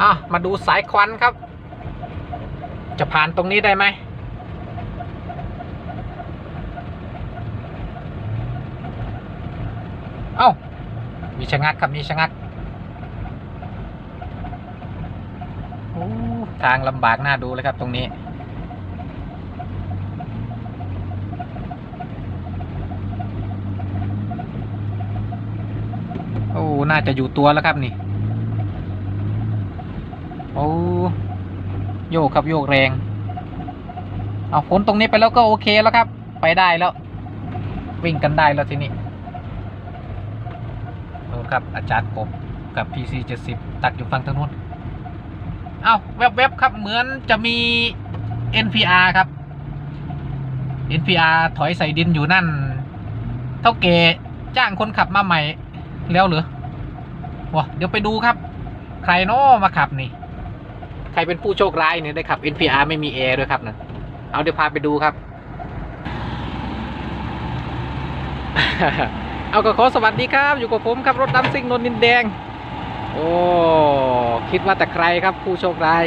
อะมาดูสายควันครับ จะผ่านตรงนี้ได้ไหมเอ้า มีชะงักครับ มีชะงักโอ้ทางลำบากน่าดูเลยครับตรงนี้ โอ้ น่าจะอยู่ตัวแล้วครับนี่ โอ้โยกครับโยกแรง เอาพ้นตรงนี้ไปแล้วก็โอเคแล้วครับ ไปได้แล้ว วิ่งกันได้แล้วทีนี้ดูครับอาจารย์กบกับ PC 70ตักอยู่ฝั่งทางนู้นเอาแวบๆครับเหมือนจะมี NPR ครับ NPR ถอยใส่ดินอยู่นั่น เท่าเกจ้างคนขับมาใหม่แล้วเหรอวะเดี๋ยวไปดูครับ ใครนาะมาขับนี่ ครเป็นผู้โชคร้ายเนี่ยได้ขับ NPR ไม่มีแอร์ด้วยครับนะเอาเดี๋ยวพาไปดูครับ เอาก็ขอสวัสดีครับ อยู่กับผมครับรถดำซิ่งนนท์ดินแดง โอ้คิดว่าแต่ใครครับ ผู้โชคร้าย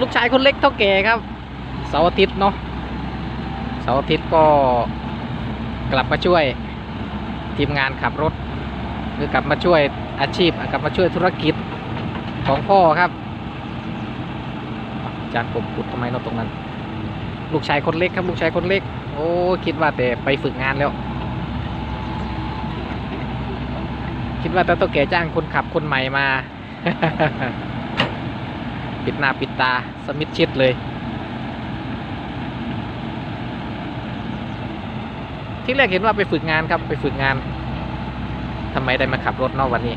ลูกชายคนเล็กเท่าแก่ครับเสาร์อาทิตย์เนาะเสาร์อาทิตย์ก็กลับมาช่วยทีมงานขับรถ หรือกลับมาช่วยอาชีพกลับมาช่วยธุรกิจของพ่อครับ จารย์ผมขุดทำไมเนาตรงนั้น ลูกชายคนเล็กครับ ลูกชายคนเล็ก โอ้คิดว่าแต่ไปฝึกงานแล้ว คิดว่าแต่ต้องแก่จ้างคนขับคนใหม่มา ปิดหน้าปิดตาสมิธชิดเลย ที่แรกเห็นว่าไปฝึกงานครับไปฝึกงานทำไมได้มาขับรถนอกวันนี้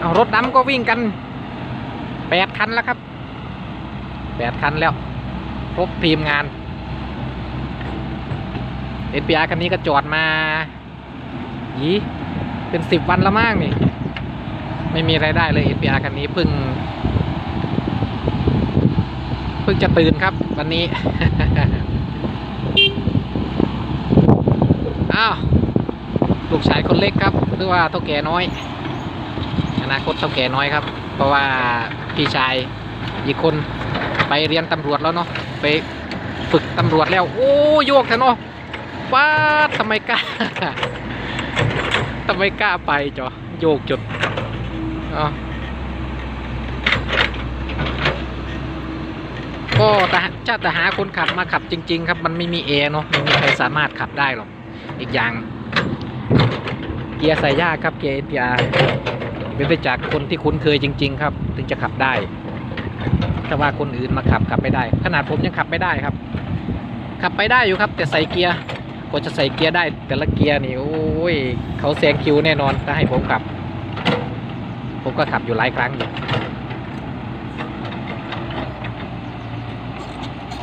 เอา รถดำก็วิ่งกันแปดคันแล้วครับแปดคันแล้ว ครบทีมงาน NPR คันนี้ก็จอดมายีเป็นสิบวันแล้วมั้งนี่ ไม่มีไรายได้เลย NPR คันนี้เพิ่งเพิ่งจะตื่นครับวันนี้ อ้าว ลูกชายคนเล็กครับ หรือว่าเท่าแก่น้อย นาคตเท่าแก่น้อยครับ เพราะว่าพี่ชายอีกคนไปเรียนตำรวจแล้วเนาะไปฝึกตำรวจแล้ว โอ้โยกแท้เนาะป้าทำไมกล้าทำไมกล้าไปจอโยกจุดก็แต่ชาติหาคนขับมาขับจริง ๆ ครับ มันไม่มีแอร์เนาะไม่มีใครสามารถขับได้หรอกอีกอย่าง เกียร์ใส่ยากครับเกียร์ NPR เป็นไปจากคนที่คุ้นเคยจริง ๆ ครับ ถึงจะขับได้ถ้าว่าคนอื่นมาขับขับไม่ได้ ขนาดผมยังขับไม่ได้ครับ ขับไปได้อยู่ครับ แต่ใส่เกียร์กว่าจะใส่เกียร์ได้ แต่ละเกียร์นี่โอ้ยเขาแซงคิวแน่นอนถ้าให้ผมขับ ผมก็ขับอยู่หลายครั้งอยู่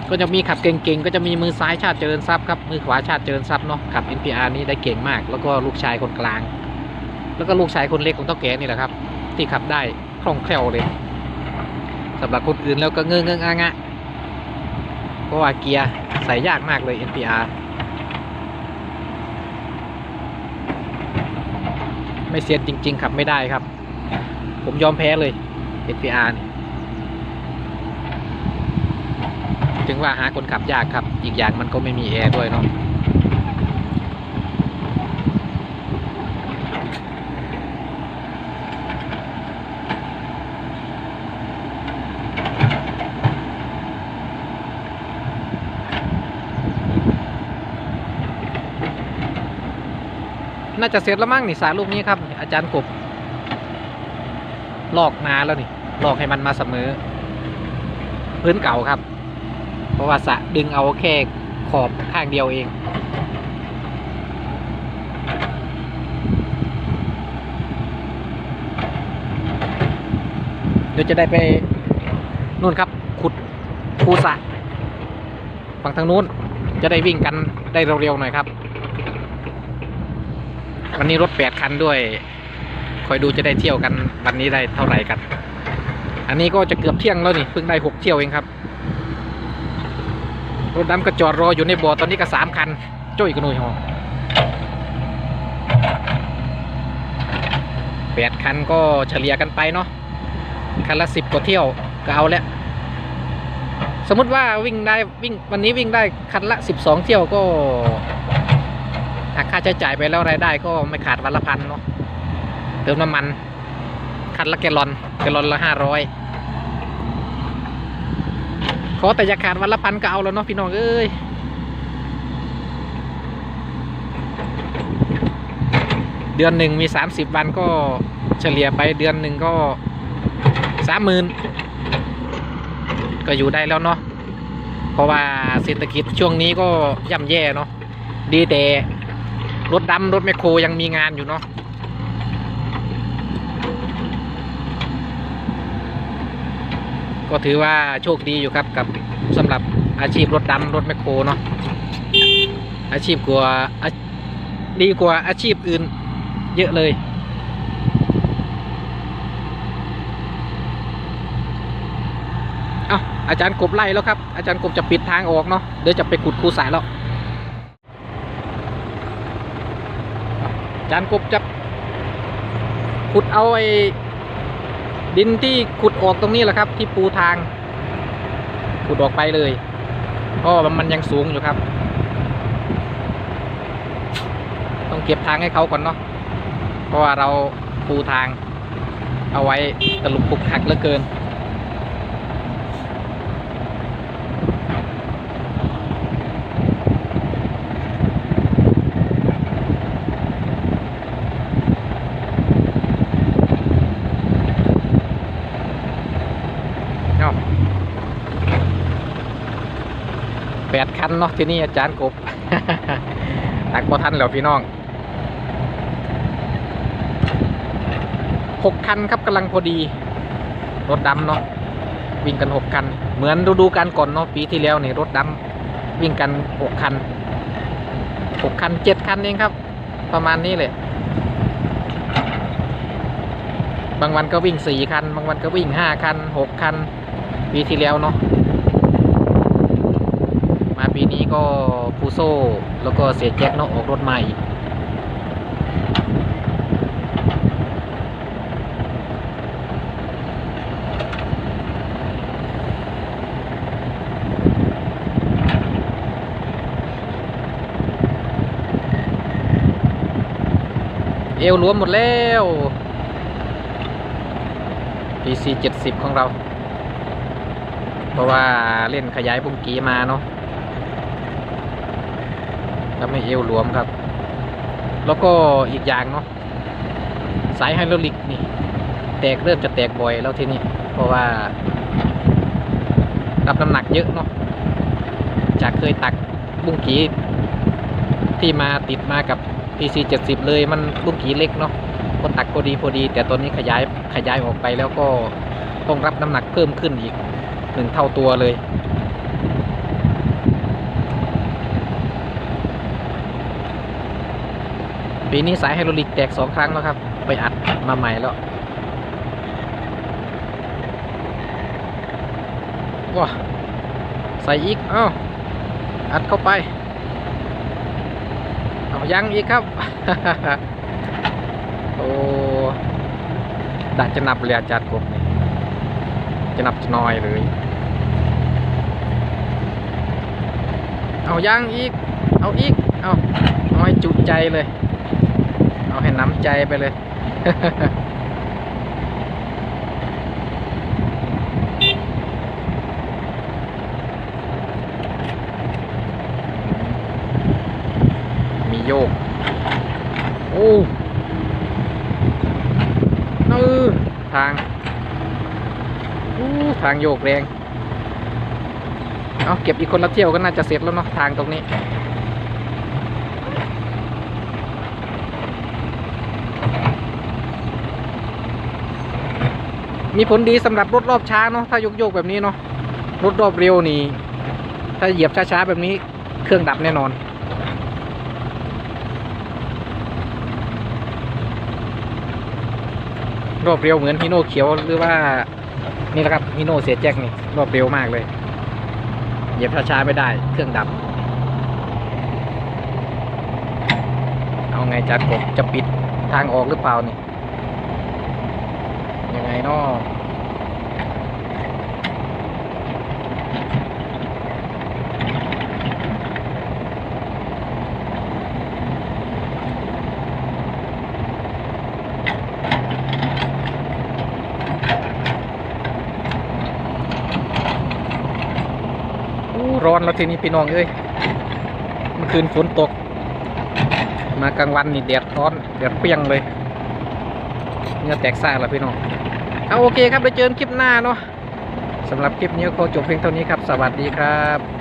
ก็จะมีขับเก่งๆ ก็จะมีมือซ้ายชาติเจริญทรัพย์ครับ มือขวาชาติเจริญทรัพย์เนาะขับ NPR นี้ได้เก่งมาก แล้วก็ลูกชายคนกลาง แล้วก็ลูกชายคนเล็กของเต้าแก่นี่แหละครับ ที่ขับได้คล่องแคล่วเลยสำหรับคนอื่นแล้วก็เงื้อเงื้องะงะเพราะว่าเกียร์ใส่ยากมากเลย NPR ไม่เสียนจริง ๆ ขับไม่ได้ครับ ผมยอมแพ้เลย NPR นี่ถึงว่าหาคนขับยากครับ อีกอย่างมันก็ไม่มีแอร์ด้วยเนาะ น่าจะเสร็จแล้วมั้งนี่สายลูกนี้ครับ อาจารย์กบลอกนาแล้วนี่ลอกให้มันมาเสมอ พื้นเก่าครับ เพราะว่าสะดึงเอาแค่ขอบข้างเดียวเอง เดี๋ยวจะได้ไปนู่นครับ ขุดคูสระฝั่งทางนู้นจะได้วิ่งกันได้เร็วๆหน่อยครับ วันนี้รถแปดคันด้วย คอยดูจะได้เที่ยวกัน วันนี้ได้เท่าไหร่กัน อันนี้ก็จะเกือบเที่ยงแล้วนี่เพิ่งได้หกเที่ยวเองครับ รถดำก็จอดรออยู่ในบ่อตอนนี้ก็สามคันจ้ยกันหน่อยหอแปดคันก็เฉลี่ยกันไปเนาะคันละสิบกว่าเที่ยวก็เอาแล้วสมมติว่าวิ่งได้วิ่งวันนี้วิ่งได้คันละสิบสองเที่ยวก็ หักค่าใช้จ่ายไปแล้วรายได้ก็ไม่ขาดวันละพันเนาะเติมน้ำมัน คันละแกลลอนแกลลอนละห้าร้อยขอแต่อย่าขาดวันละพันก็เอาแล้วเนาะพี่น้องเอ้ยเดือนหนึ่งมีสามสิบวันก็เฉลี่ยไปเดือนหนึ่งก็สามหมื่นก็อยู่ได้แล้วเนาะเพราะว่าเศรษฐกิจช่วงนี้ก็ย่ำแย่เนาะดีแต่ รถดำรถแมคโครยังมีงานอยู่เนาะก็ถือว่าโชคดีอยู่ครับกับสำหรับอาชีพรถดำรถแมคโครเนาะอาชีพกว่าดีกว่าอาชีพอื่นเยอะเลยเอาอาจารย์กบไล่แล้วครับ อาจารย์กบจะปิดทางออกเนาะเดี๋ยวจะไปขุดคูสายแล้ว อา จารย์กบจะขุดเอาไอ้ดินที่ขุดออกตรงนี้แหละครับ ที่ปูทาง ขุดออกไปเลยเพราะมันยังสูงอยู่ครับ ต้องเก็บทางให้เขาก่อนเนาะเพราะว่าเราปูทางเอาไว้ตะลุมปุกหักเหลือเกิน เอาแปด คันเนาะที่นี่อาจารย์กบตักบ่ทันแล้วพี่น้องหกคันครับกำลังพอดี รถดำเนาะวิ่งกันหกคัน เหมือนฤดูกาลก่อนเนาะปีที่แล้วเนี่ยรถดำวิ่งกันหกคันหกคันเจ็ดคันเองครับ ประมาณนี้เลยบางวันก็วิ่งสี่คัน บางวันก็วิ่งห้าคันหกคัน ปีที่แล้วเนาะ มาปีนี้ก็ฟูโซแล้วก็เสียแจ็คเนาะออกรถใหม่อีกเอวรวมหมดแล้ว PC 70 ของเรา เพราะว่าเล่นขยายบุ้งกีมาเนาะ ทำให้เอวรวมครับ แล้วก็อีกอย่างเนาะสายไฮดรอลิกนี่ แตกเริ่มจะแตกบ่อยแล้วทีนี้ เพราะว่ารับน้ำหนักเยอะเนาะจากเคยตักบุ้งกีที่มาติดมากับ PC 70 เลยมันลูกกีเล็กเนาะก็ตักพอดีพอดี แต่ตอนนี้ขยายขยายออกไปแล้วก็ต้องรับน้ำหนักเพิ่มขึ้นอีกหนึ่งเท่าตัวเลย ปีนี้สายไฮดรอลิกแตกสองครั้งแล้วครับ ไปอัดมาใหม่แล้วว้าใส่อีก เอ้า อัดเข้าไป เอายังอีกครับ โอ้ดักจะนับเลยอาจารย์กบนี่จะนับจะน้อยเลย เอายังอีก เอาอีก เอาเอาให้จุใจเลย เอาให้น้ำใจไปเลย มีโยก โอ้เออทางอู้ทางโยกแรง เอาเก็บอีกคนละเที่ยวก็น่าจะเสร็จแล้วเนาะทางตรงนี้ มีผลดีสำหรับรถรอบช้าเนาะถ้ายกโยกแบบนี้เนาะรถรอบเร็วนี่ ถ้าเหยียบช้าๆแบบนี้เครื่องดับแน่นอน รอบเร็วเหมือนฮิโน่เขียวหรือว่านี่นะครับฮิโน่เสียแจ็คนี่รอบเร็วมากเลย เหยียบช้าๆไม่ได้ เครื่องดับ เอาไงจากกบจะปิดทางออกหรือเปล่านี่ ยังไงเนาะร้อนแล้วทีนี้พี่น้องเอ้ยเมื่อคืนฝนตก มากลางวันนี่แดดร้อนแดดเปรี้ยงเลยเหงื่อแตกซ่าแล้วพี่น้อง เอาโอเคครับไปเจอคลิปหน้าเนาะสำหรับคลิปนี้ขอจบเพียงเท่านี้ครับ สวัสดีครับ